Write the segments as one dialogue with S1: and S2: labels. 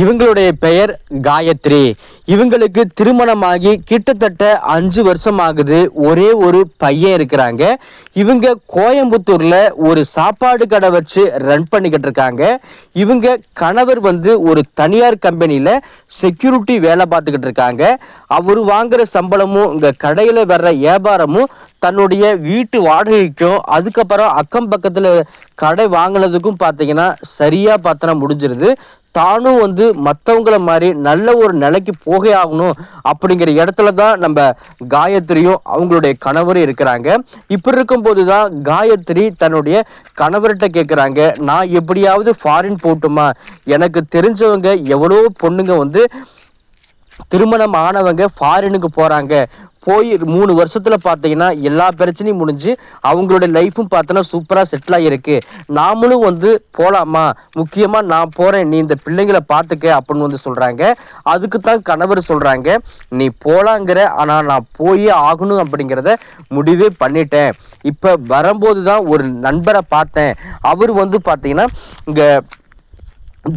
S1: இவங்களுடைய பெயர் காயத்ரி. இவங்களுக்கு திருமணமாகி கிட்டத்தட்ட அஞ்சு வருஷம் ஆகுது ஒரே ஒரு பையன் இருக்கிறாங்க. இவங்க கோயம்புத்தூர்ல ஒரு சாப்பாடு கடை வச்சு ரன் பண்ணிக்கிட்டு இருக்காங்க. இவங்க கணவர் வந்து ஒரு தனியார் கம்பெனியில செக்யூரிட்டி வேலை பார்த்துக்கிட்டு இருக்காங்க. அவர் வாங்குற சம்பளமும் இங்க கடையில வர்ற வியாபாரமும் தன்னுடைய வீட்டு வாடகைக்கும் அதுக்கப்புறம் அக்கம் பக்கத்துல கடை வாங்கினதுக்கும் பார்த்தீங்கன்னா சரியா பார்த்தனா முடிஞ்சிருது. தானும் வந்து மற்றவங்கள மாதிரி நல்ல ஒரு நிலைக்கு போகே ஆகணும் அப்படிங்கிற இடத்துல தான் நம்ம காயத்ரியும் அவங்களுடைய கணவரும் இருக்கிறாங்க. இப்படி இருக்கும்போது தான் காயத்ரி தன்னுடைய கணவர்கிட்ட கேட்குறாங்க நான் எப்படியாவது ஃபாரின் போட்டுமா? எனக்கு தெரிஞ்சவங்க எவ்வளோ பொண்ணுங்க வந்து திருமணம் ஆனவங்க ஃபாரினுக்கு போகிறாங்க போய் மூணு வருஷத்துல பாத்தீங்கன்னா எல்லா பிரச்சனையும் முடிஞ்சு அவங்களோட லைஃப்பும் பார்த்தோன்னா சூப்பரா செட்டில் ஆகிருக்கு நாமளும் வந்து போலாமா? முக்கியமா நான் போறேன் நீ இந்த பிள்ளைங்களை பார்த்துக்க அப்படின்னு வந்து சொல்றாங்க. அதுக்கு தான் கணவர் சொல்றாங்க நீ போலாங்கிற ஆனா நான் போயே ஆகணும் அப்படிங்கிறத முடிவே பண்ணிட்டேன். இப்ப வரும்போது தான் ஒரு நண்பரை பார்த்தேன். அவர் வந்து பாத்தீங்கன்னா இங்க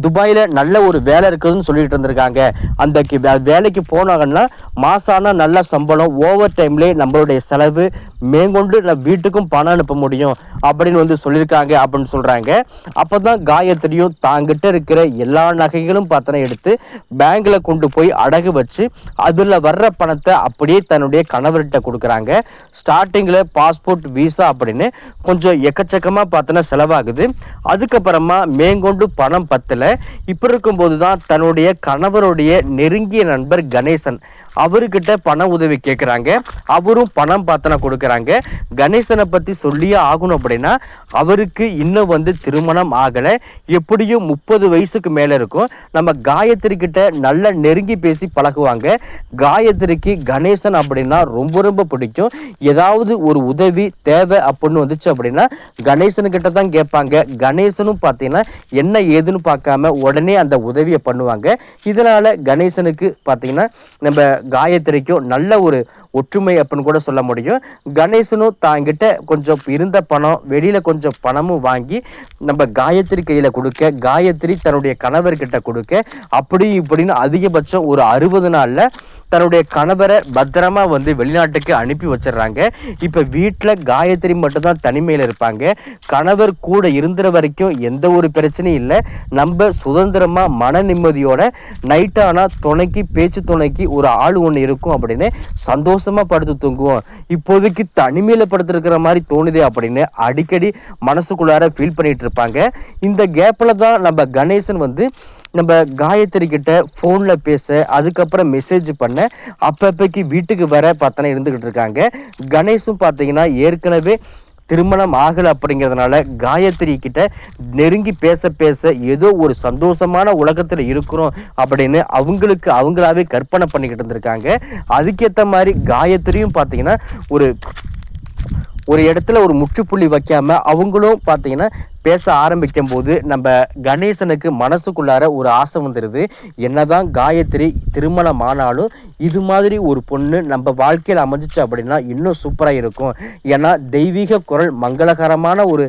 S1: துபாயில் நல்ல ஒரு வேலை இருக்குதுன்னு சொல்லிட்டு இருந்திருக்காங்க. அந்த கி- வேலைக்கு போனாங்கன்னா மாசான நல்ல சம்பளம் ஓவர் டைம்லேயே நம்மளுடைய செலவு மேற்கொண்டு நம்ம வீட்டுக்கும் பணம் அனுப்ப முடியும் அப்படின்னு வந்து சொல்லியிருக்காங்க அப்படின்னு அப்போ தான் காயத்ரியும் தாங்கிட்ட இருக்கிற எல்லா நகைகளும் பார்த்தனா எடுத்து பேங்க்கில் கொண்டு போய் அடகு வச்சு அதில் வர்ற பணத்தை அப்படியே தன்னுடைய கணவர்கிட்ட கொடுக்குறாங்க. ஸ்டார்டிங்கில் பாஸ்போர்ட் விசா அப்படின்னு கொஞ்சம் எக்கச்சக்கமாக பார்த்தனா செலவாகுது. அதுக்கப்புறமா மேங்கொண்டு பணம் பத்தல. இப்போ இருக்கும்போது தான் தன்னுடைய கணவருடைய நெருங்கிய நண்பர் கணேசன் அவர்கிட்ட பண உதவி கேட்குறாங்க அவரும் பணம் பார்த்தனா கொடுக்குறாங்க. கணேசனை பத்தி சொல்லியே ஆகணும் அப்படின்னா அவருக்கு இன்னும் வந்து திருமணம் ஆகலை. எப்படியும் முப்பது வயசுக்கு மேல இருக்கும். நம்ம காயத்ரி கிட்ட நல்லா நெருங்கி பேசி பழகுவாங்க. காயத்ரிக்கு கணேசன் அப்படின்னா ரொம்ப ரொம்ப பிடிக்கும். ஏதாவது ஒரு உதவி தேவை அப்படின்னு வந்துச்சு அப்படின்னா கணேசன் கிட்ட தான் கேட்பாங்க. கணேசனும் பார்த்தீங்கன்னா என்ன ஏதுன்னு பார்க்காம உடனே அந்த உதவியை பண்ணுவாங்க. இதனால கணேசனுக்கு பார்த்தீங்கன்னா நம்ம காயத்ரிக்கும் நல்ல ஒரு ஒற்றுமை அப்படின்னு கூட சொல்ல முடியும். கணேசனும் தாங்கிட்ட கொஞ்சம் இருந்த பணம் வெளியில கொஞ்சம் பணமும் வாங்கி நம்ம காயத்ரி கையில கொடுக்க காயத்ரி தன்னுடைய கணவர்கிட்ட கொடுக்க அப்படி இப்படின்னு அதிகபட்சம் ஒரு அறுபது நாள்ல தன்னுடைய கணவரை பத்திரமா வந்து வெளிநாட்டுக்கு அனுப்பி வச்சிடுறாங்க. இப்ப வீட்டுல காயத்ரி மட்டும் தான் தனிமையில இருப்பாங்க. கணவர் கூட இருந்துற வரைக்கும் எந்த ஒரு பிரச்சனையும் இல்லை. நம்ம சுதந்திரமா மன நிம்மதியோட நைட்டானா துணைக்கு பேச்சு துணைக்கு ஒரு ஆள் ஒண்ணு இருக்கும் அப்படின்னு சந்தோஷம் படுத்து தூங்குவோம். இப்போதைக்கு தனிமையில் படுத்திருக்கிற மாதிரி தோணுதே அப்படின்னு அடிக்கடி மனசுக்குள்ளார ஃபீல் பண்ணிட்டு இருப்பாங்க. இந்த கேப்பில் தான் நம்ம கணேசன் வந்து நம்ம காயத்ரி கிட்ட ஃபோனில் பேச அதுக்கப்புறம் மெசேஜ் பண்ண அப்பப்பைக்கு வீட்டுக்கு வர பார்த்தனா இருந்துக்கிட்டு இருக்காங்க. கணேஷும் பார்த்தீங்கன்னா ஏற்கனவே திருமணம் ஆகல அப்படிங்கிறதுனால காயத்ரி கிட்ட நெருங்கி பேச பேச ஏதோ ஒரு சந்தோஷமான உலகத்துல இருக்கிறோம் அப்படின்னு அவங்களுக்கு அவங்களாவே கற்பனை பண்ணிக்கிட்டு இருந்திருக்காங்க. அதுக்கேற்ற மாதிரி காயத்ரியும் பார்த்தீங்கன்னா ஒரு ஒரு இடத்துல ஒரு முற்றுப்புள்ளி வைக்காம அவங்களும் பார்த்தீங்கன்னா பேச ஆரம்பிக்கும் போது நம்ம கணேசனுக்கு மனசுக்குள்ளார ஒரு ஆசை வந்துடுது என்னதான் காயத்ரி திருமணம் ஆனாலும் இது மாதிரி ஒரு பொண்ணு நம்ம வாழ்க்கையில் அமைஞ்சிச்சு அப்படின்னா இன்னும் சூப்பராக இருக்கும். ஏன்னா தெய்வீக குரல் மங்களகரமான ஒரு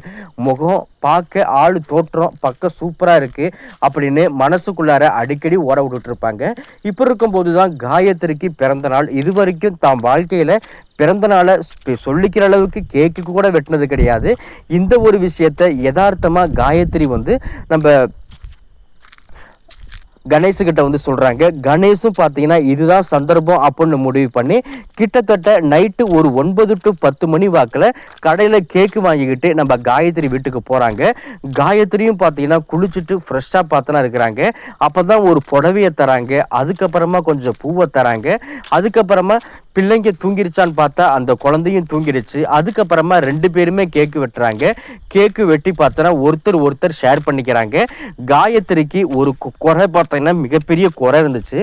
S1: முகம் பார்க்க ஆள் தோற்றம் பக்கம் சூப்பராக இருக்குது அப்படின்னு மனசுக்குள்ளார அடிக்கடி ஓட விட்டுட்டு இருப்பாங்க இப்போ இருக்கும்போது தான் காயத்ரிக்கு பிறந்த நாள். இது வரைக்கும் தாம் வாழ்க்கையில் பிறந்த நாளை சொல்லிக்கிற அளவுக்கு கேக்கு கூட வெட்டினது கிடையாது. இந்த ஒரு விஷயத்த யதார்த்தமாக காயத்ரி வந்து நம்ம கணேஷ் கிட்ட வந்து சொல்றாங்க. கணேஷும் பார்த்தீங்கன்னா இதுதான் சந்தர்ப்பம் அப்படின்னு முடிவு பண்ணி கிட்டத்தட்ட நைட்டு ஒரு ஒன்பது டு பத்து மணி வாக்கில் கடையில் கேக்கு வாங்கிக்கிட்டு நம்ம காயத்ரி வீட்டுக்கு போறாங்க. காயத்ரியும் பார்த்தீங்கன்னா குளிச்சுட்டு ஃப்ரெஷ்ஷாக பார்த்தனா இருக்கிறாங்க. அப்பதான் ஒரு புடவையை தராங்க. அதுக்கப்புறமா கொஞ்சம் பூவை தராங்க. அதுக்கப்புறமா பிள்ளைங்க தூங்கிருச்சான்னு பார்த்தா அந்த குழந்தையும் தூங்கிருச்சு. அதுக்கப்புறமா ரெண்டு பேருமே கேக்கு வெட்டுறாங்க. கேக்கு வெட்டி பார்த்தோன்னா ஒருத்தர் ஒருத்தர் ஷேர் பண்ணிக்கிறாங்க. காயத்ரிக்கு ஒரு குறை பார்த்தீங்கன்னா மிகப்பெரிய குறை இருந்துச்சு.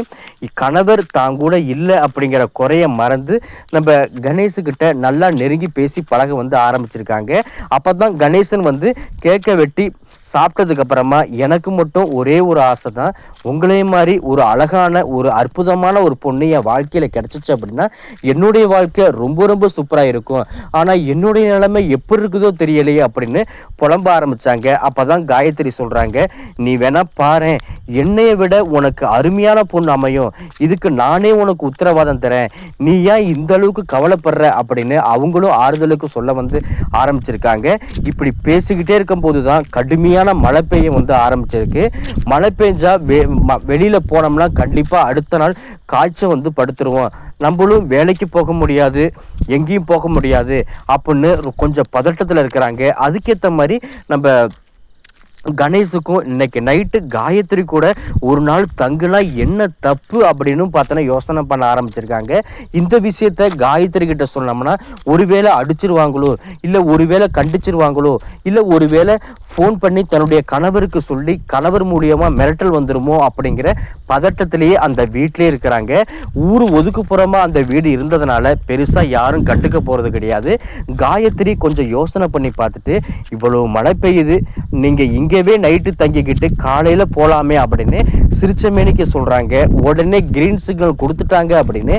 S1: கணவர் தான் கூட இல்லை அப்படிங்கிற குறையை மறந்து நம்ம கணேஷுக்கிட்ட நல்லா நெருங்கி பேசி பழக வந்து ஆரம்பிச்சிருக்காங்க. அப்பதான் கணேசன் வந்து கேக்கை வெட்டி சாப்பிட்டதுக்கு அப்புறமா எனக்கு மட்டும் ஒரே ஒரு ஆசை தான். உங்களே மாதிரி ஒரு அழகான ஒரு அற்புதமான ஒரு பொண்ணு என் வாழ்க்கையில் கிடைச்சிச்சு அப்படின்னா என்னுடைய வாழ்க்கை ரொம்ப ரொம்ப சூப்பராக இருக்கும். ஆனால் என்னுடைய நிலைமை எப்படி இருக்குதோ தெரியலையே அப்படின்னு புலம்ப ஆரம்பித்தாங்க அப்போ தான் காயத்ரி சொல்கிறாங்க நீ வேணா பாரு என்னைய விட உனக்கு அருமையான பொண்ணு அமையும். இதுக்கு நானே உனக்கு உத்தரவாதம் தரேன். நீ ஏன் இந்த அளவுக்கு கவலைப்படுற? அப்படின்னு அவங்களும் ஆறுதலுக்கு சொல்ல வந்து ஆரம்பிச்சிருக்காங்க. இப்படி பேசிக்கிட்டே இருக்கும் போதுதான் கடுமையான மழை பெய்ய வந்து ஆரம்பிச்சிருக்கு. மழை பெஞ்சா வே வெளியில் போனோம்னா கண்டிப்பாக அடுத்த நாள் காய்ச்சல் வந்து படுத்துருவோம். நம்மளும் வேலைக்கு போக முடியாது எங்கேயும் போக முடியாது. அப்படின்னு கொஞ்சம் பதட்டத்தில் இருக்கிறாங்க. அதுக்கேற்ற மாதிரி நம்ம கணேஷுக்கும் இன்னைக்கு நைட்டு காயத்ரி கூட ஒரு நாள் தங்குனா என்ன தப்பு அப்படின்னு பார்த்தோன்னா யோசனை பண்ண ஆரம்பிச்சிருக்காங்க. இந்த விஷயத்த காயத்ரி கிட்ட சொன்னோம்னா ஒருவேளை அடிச்சிருவாங்களோ இல்லை ஒருவேளை கண்டிச்சிருவாங்களோ இல்லை ஒருவேளை ஃபோன் பண்ணி தன்னுடைய கணவருக்கு சொல்லி கணவர் மூலியமாக மிரட்டல் வந்துருமோ அப்படிங்கிற பதட்டத்திலேயே அந்த வீட்டிலே இருக்கிறாங்க. ஊர் ஒதுக்குப்புறமா அந்த வீடு இருந்ததுனால பெருசாக யாரும் கண்டுக்க போகிறது கிடையாது. காயத்ரி கொஞ்சம் யோசனை பண்ணி பார்த்துட்டு இவ்வளோ மழை பெய்யுது நீங்கள் இங்கே இங்கவே நைட்டு தங்கிக்கிட்டு காலையில போலாமே அப்படின்னு சிரிச்சமேனிக்கு சொல்றாங்க. உடனே கிரீன் சிக்னல் கொடுத்துட்டாங்க அப்படின்னு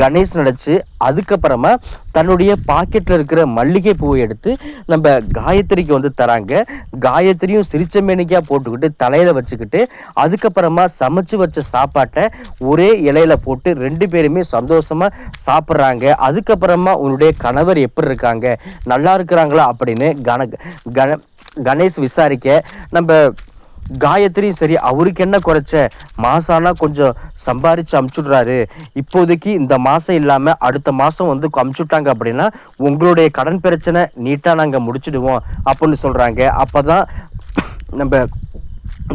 S1: கணேஷ் நினைச்சு அதுக்கப்புறமா தன்னுடைய பாக்கெட்ல இருக்கிற மல்லிகை பூவை எடுத்து நம்ம காயத்ரிக்கு வந்து தராங்க. காயத்ரியும் சிரிச்சமேனிக்கா போட்டுக்கிட்டு தலையில வச்சுக்கிட்டு அதுக்கப்புறமா சமைச்சு வச்ச சாப்பாட்டை ஒரே இலையில போட்டு ரெண்டு பேருமே சந்தோஷமா சாப்பிட்றாங்க. அதுக்கப்புறமா உன்னுடைய கணவர் எப்படி இருக்காங்க? நல்லா இருக்கிறாங்களா அப்படின்னு கன கண கணேஷ் விசாரிக்க நம்ம காயத்ரியும் சரி அவருக்கு என்ன குறைச்ச? மாசானா கொஞ்சம் சம்பாரிச்சு அமுச்சுடுறாரு. இப்போதைக்கு இந்த மாசம் இல்லாம அடுத்த மாசம் வந்து அமுச்சுட்டாங்க அப்படின்னா உங்களுடைய கடன் பிரச்சனை நீட்டா நாங்க முடிச்சிடுவோம் அப்படின்னு சொல்றாங்க. அப்பதான் நம்ம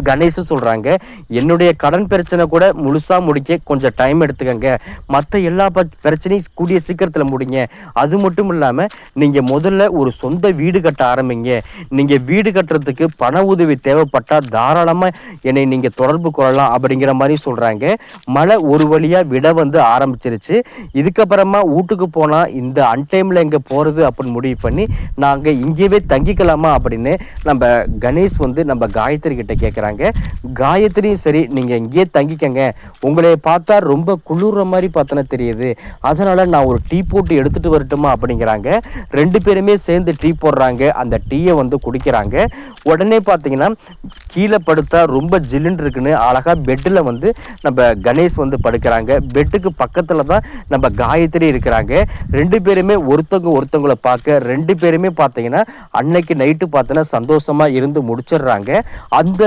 S1: கணேஷும் சொல்றாங்க என்னுடைய கடன் பிரச்சனை கூட முழுசா முடிக்க கொஞ்சம் டைம் எடுத்துக்கங்க. மற்ற எல்லா பிரச்சனையும் கூடிய சீக்கிரத்துல முடிங்க. அது மட்டும் இல்லாம நீங்க முதல்ல ஒரு சொந்த வீடு கட்ட ஆரம்பிங்க. நீங்க வீடு கட்டுறதுக்கு பண உதவி தேவைப்பட்டா தாராளமா என்னை நீங்க தொடர்பு கொள்ளலாம் அப்படிங்கிற மாதிரி சொல்றாங்க. மழை ஒரு வழியா விட வந்து ஆரம்பிச்சிருச்சு. இதுக்கப்புறமா வீட்டுக்கு போனா இந்த அன்டைம்ல எங்க போறது? அப்படின்னு முடிவு பண்ணி நாங்க இங்கேயே தங்கிக்கலாமா? அப்படின்னு நம்ம கணேஷ் வந்து நம்ம காயத்ரி கிட்ட கேக்குறாங்க காயத்ரியும் சரி நீங்கள் இங்கேயே தங்கிக்கங்க. உங்களை பார்த்தா ரொம்ப குளிர்ற மாதிரி பார்த்தனா தெரியுது. அதனால் நான் ஒரு டீ போட்டு எடுத்துகிட்டு வரட்டுமா அப்படிங்கிறாங்க. ரெண்டு பேருமே சேர்ந்து டீ போடுறாங்க. அந்த டீயை வந்து குடிக்கிறாங்க. உடனே பார்த்தீங்கன்னா கீழே படுத்தா ரொம்ப ஜில்லுன்னு இருக்குன்னு அழகாக பெட்டில் வந்து நம்ம கணேஷ் வந்து படுக்கிறாங்க. பெட்டுக்கு பக்கத்தில் தான் நம்ம காயத்ரி இருக்கிறாங்க. ரெண்டு பேருமே ஒருத்தவங்க ஒருத்தவங்களை பார்க்க ரெண்டு பேருமே பார்த்தீங்கன்னா அன்னைக்கு நைட்டு பார்த்தோன்னா சந்தோஷமா இருந்து முடிச்சிடுறாங்க. அந்த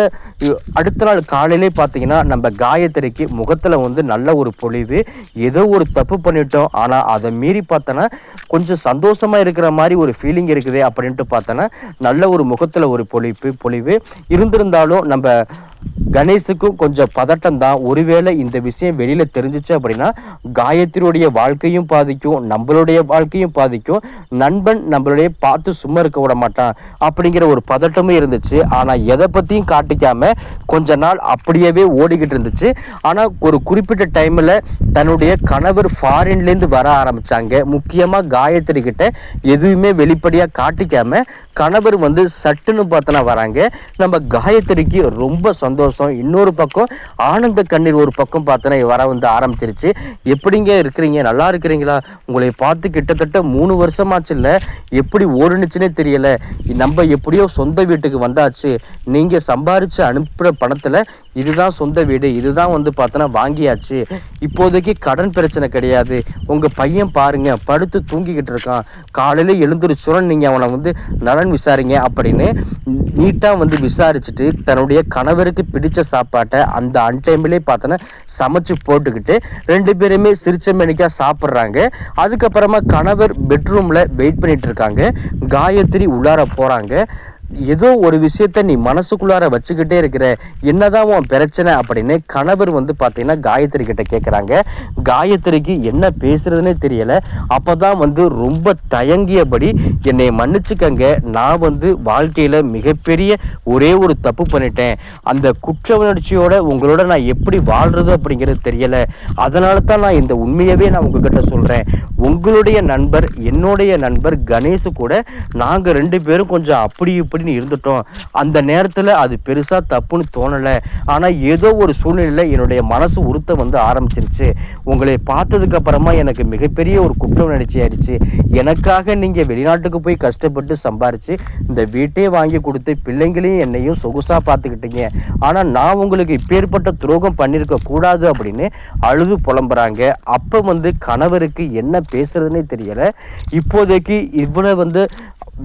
S1: அடுத்த நாள் காலையிலே பார்த்தீங்கன்னா நம்ம காயத்ரிக்கு முகத்துல வந்து நல்ல ஒரு பொழிவு ஏதோ ஒரு தப்பு பண்ணிட்டோம். ஆனா அதை மீறி பார்த்தோன்னா கொஞ்சம் சந்தோஷமா இருக்கிற மாதிரி ஒரு ஃபீலிங் இருக்குது அப்படின்ட்டு பார்த்தோன்னா நல்ல ஒரு முகத்துல ஒரு பொழிப்பு பொழிவு இருந்திருந்தாலும் நம்ம கணேஷுக்கும் கொஞ்சம் பதட்டம் தான் ஒருவேளை இந்த விஷயம் வெளியில தெரிஞ்சிச்சு அப்படின்னா காயத்ரியுடைய வாழ்க்கையும் பாதிக்கும் நம்மளுடைய வாழ்க்கையும் பாதிக்கும். நண்பன் நம்மளுடைய பார்த்து சும்மா இருக்க விட மாட்டான் அப்படிங்கிற ஒரு பதட்டமும் இருந்துச்சு. ஆனா எதை பத்தியும் காட்டிக்காம கொஞ்ச நாள் அப்படியே ஓடிக்கிட்டு இருந்துச்சு. ஆனா ஒரு குறிப்பிட்ட டைம்ல தன்னுடைய கணவர் ஃபாரின்ல இருந்து வர ஆரம்பிச்சாங்க. முக்கியமா காயத்ரி கிட்ட எதுவுமே வெளிப்படையா காட்டிக்காம கணவர் வந்து சட்டுன்னு பார்த்தனா வராங்க. நம்ம காயத்ரிக்கு ரொம்ப சந்தோஷம். இன்னொரு பக்கம் ஆனந்த கண்ணீர் ஒரு பக்கம் பார்த்தனா வர வந்து ஆரம்பிச்சிருச்சு. எப்படிங்க இருக்கிறீங்க? நல்லா இருக்கிறீங்களா? உங்களை பார்த்து கிட்டத்தட்ட மூணு வருஷமாச்சு இல்லை. எப்படி ஓடுனுச்சுன்னே தெரியல. நம்ம எப்படியோ சொந்த வீட்டுக்கு வந்தாச்சு. நீங்கள் சம்பாரித்து அனுப்புகிற பணத்தில் இதுதான் சொந்த வீடு இதுதான் வந்து பார்த்தோன்னா வாங்கியாச்சு. இப்போதைக்கு கடன் பிரச்சனை கிடையாது. உங்கள் பையன் பாருங்க படுத்து தூங்கிக்கிட்டு இருக்கான். காலையில் எழுந்திருச்சுடன் நீங்கள் அவனை வந்து நலன் விசாரிங்க அப்படின்னு நீட்டாக வந்து விசாரிச்சுட்டு தன்னுடைய கணவருக்கு பிடிச்ச சாப்பாட்டை அந்த அன்டைமிலே பார்த்தோன்னா சமைச்சு போட்டுக்கிட்டு ரெண்டு பேருமே சிரிச்ச மெனிக்கா சாப்பிட்றாங்க. அதுக்கப்புறமா கணவர் பெட்ரூமில் வெயிட் பண்ணிட்டு இருக்காங்க. காயத்ரி உள்ளார போகிறாங்க ஏதோ ஒரு விஷயத்த நீ மனசுக்குள்ளார வச்சுக்கிட்டே இருக்கிற என்னதான் உன் பிரச்சனை அப்படின்னு கணவர் வந்து பார்த்தீங்கன்னா காயத்ரி கிட்ட கேட்குறாங்க காயத்ரிக்கு என்ன பேசுறதுன்னே அப்போ தான் வந்து ரொம்ப தயங்கியபடி என்னை மன்னிச்சுக்கங்க. நான் வந்து வாழ்க்கையில் மிகப்பெரிய ஒரே ஒரு தப்பு பண்ணிட்டேன். அந்த குற்ற உணர்ச்சியோட உங்களோட நான் எப்படி வாழ்றது அப்படிங்கிறது தெரியலை. அதனால தான் நான் இந்த உண்மையவே நான் உங்ககிட்ட சொல்கிறேன் உங்களுடைய நண்பர் என்னுடைய நண்பர் கணேஷ் கூட நாங்கள் ரெண்டு பேரும் கொஞ்சம் அப்படி அப்படின்னு இருந்துட்டோம். அந்த நேரத்தில் அது பெருசாக தப்புன்னு தோணலை. ஆனால் ஏதோ ஒரு சூழ்நிலையில என்னுடைய மனசு உறுத்த வந்து ஆரம்பிச்சிருச்சு. உங்களை பார்த்ததுக்கு அப்புறமா எனக்கு மிகப்பெரிய ஒரு குற்ற உணர்ச்சி ஆயிடுச்சு எனக்காக நீங்கள் வெளிநாட்டுக்கு போய் கஷ்டப்பட்டு சம்பாரிச்சு இந்த வீட்டே வாங்கி கொடுத்து பிள்ளைங்களையும் என்னையும் சொகுசாக பார்த்துக்கிட்டீங்க. ஆனால் நான் உங்களுக்கு இப்பேற்பட்ட துரோகம் பண்ணியிருக்க கூடாது அப்படின்னு அழுது புலம்புறாங்க. அப்போ வந்து கணவருக்கு என்ன பேசுறதுன்னே தெரியலை. இப்போதைக்கு இவ்வளோ வந்து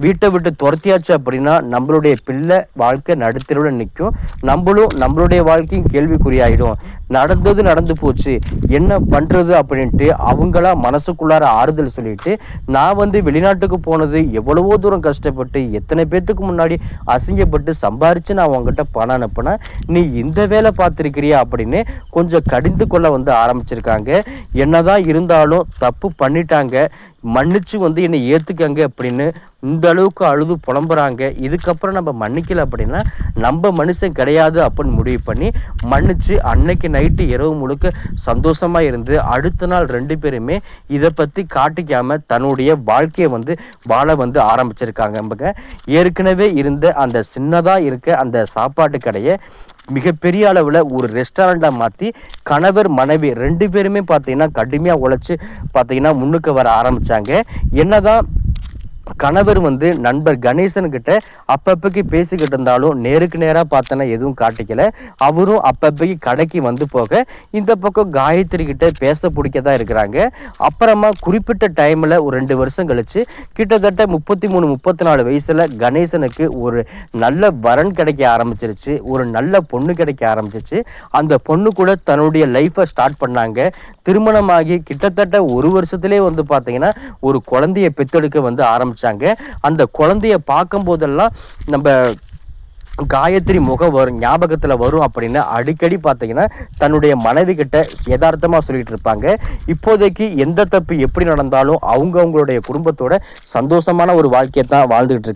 S1: வீட்டை விட்டு துரத்தியாச்சு அப்படின்னா நம்மளுடைய பிள்ளை வாழ்க்கை நடுத்தருவில் நிற்கும் நம்மளும் நம்மளுடைய வாழ்க்கையும் கேள்விக்குறியாயிடும். நடந்தது நடந்து போச்சு. என்ன பண்றது அப்படின்ட்டு அவங்களா மனசுக்குள்ளார ஆறுதல் சொல்லிட்டு நான் வந்து வெளிநாட்டுக்கு போனது எவ்வளவோ தூரம் கஷ்டப்பட்டு எத்தனை பேர்த்துக்கு முன்னாடி அசிங்கப்பட்டு சம்பாரிச்சு நான் உங்ககிட்ட பணம் அனுப்பினேன். நீ இந்த வேலை பார்த்துருக்கிறியா அப்படின்னு கொஞ்சம் கடிந்து கொள்ள வந்து ஆரம்பிச்சிருக்காங்க. என்னதான் இருந்தாலும் தப்பு பண்ணிட்டாங்க. மன்னிச்சு வந்து என்னை ஏத்துக்கங்க அப்படின்னு இந்த அளவுக்கு அழுது புலம்புறாங்க. இதுக்கப்புறம் நம்ம மன்னிக்கல அப்படின்னா நம்ம மனுஷன் கிடையாது அப்படின்னு முடிவு பண்ணி மன்னிச்சு அன்னைக்கு நைட்டு இரவு முழுக்க சந்தோஷமா இருந்து அடுத்த நாள் ரெண்டு பேருமே இதை பத்தி காட்டிக்காம தன்னுடைய வாழ்க்கையை வந்து வாழ வந்து ஆரம்பிச்சிருக்காங்க. ஏற்கனவே இருந்த அந்த சின்னதா இருக்க அந்த சாப்பாட்டு கடையை மிகப்பெரிய அளவில் ஒரு ரெஸ்டாரண்ட்டாக மாற்றி கணவர் மனைவி ரெண்டு பேருமே பார்த்தீங்கன்னா கடுமையாக உழைச்சி பார்த்தீங்கன்னா முன்னுக்கு வர ஆரம்பிச்சாங்க. என்னதான் கணவர் வந்து நண்பர் கணேசன் கிட்ட அப்பப்பக்கு பேசிக்கிட்டு இருந்தாலும் நேருக்கு நேராக பார்த்தோன்னா எதுவும் காட்டிக்கல. அவரும் அப்பப்பக்கு கடைக்கு வந்து போக இந்த பக்கம் காயத்ரி கிட்ட பேச பிடிக்க தான் இருக்கிறாங்க. அப்புறமா குறிப்பிட்ட டைமில் ஒரு ரெண்டு வருஷம் கழிச்சு கிட்டத்தட்ட முப்பத்தி மூணு முப்பத்தி நாலு வயசில் கணேசனுக்கு ஒரு நல்ல வரன் கிடைக்க ஆரம்பிச்சிருச்சு. ஒரு நல்ல பொண்ணு கிடைக்க ஆரம்பிச்சிச்சு அந்த பொண்ணு கூட தன்னுடைய லைஃப்பை ஸ்டார்ட் பண்ணாங்க. திருமணமாகி கிட்டத்தட்ட ஒரு வருஷத்துலேயே வந்து பார்த்தீங்கன்னா ஒரு குழந்தைய பெத்தெடுக்க வந்து ஆரம்பிச்சாங்க. அந்த குழந்தைய பார்க்கும் போதெல்லாம் நம்ம காயத்ரி முகம் வரும் ஞாபகத்துல வரும் அப்படின்னு அடிக்கடி பார்த்தீங்கன்னா தன்னுடைய மனைவி கிட்ட யதார்த்தமா சொல்லிட்டு இருப்பாங்க. இப்போதைக்கு எந்த தப்பு எப்படி நடந்தாலும் அவங்க அவங்களுடைய குடும்பத்தோட சந்தோஷமான ஒரு வாழ்க்கையை தான் வாழ்ந்துகிட்டு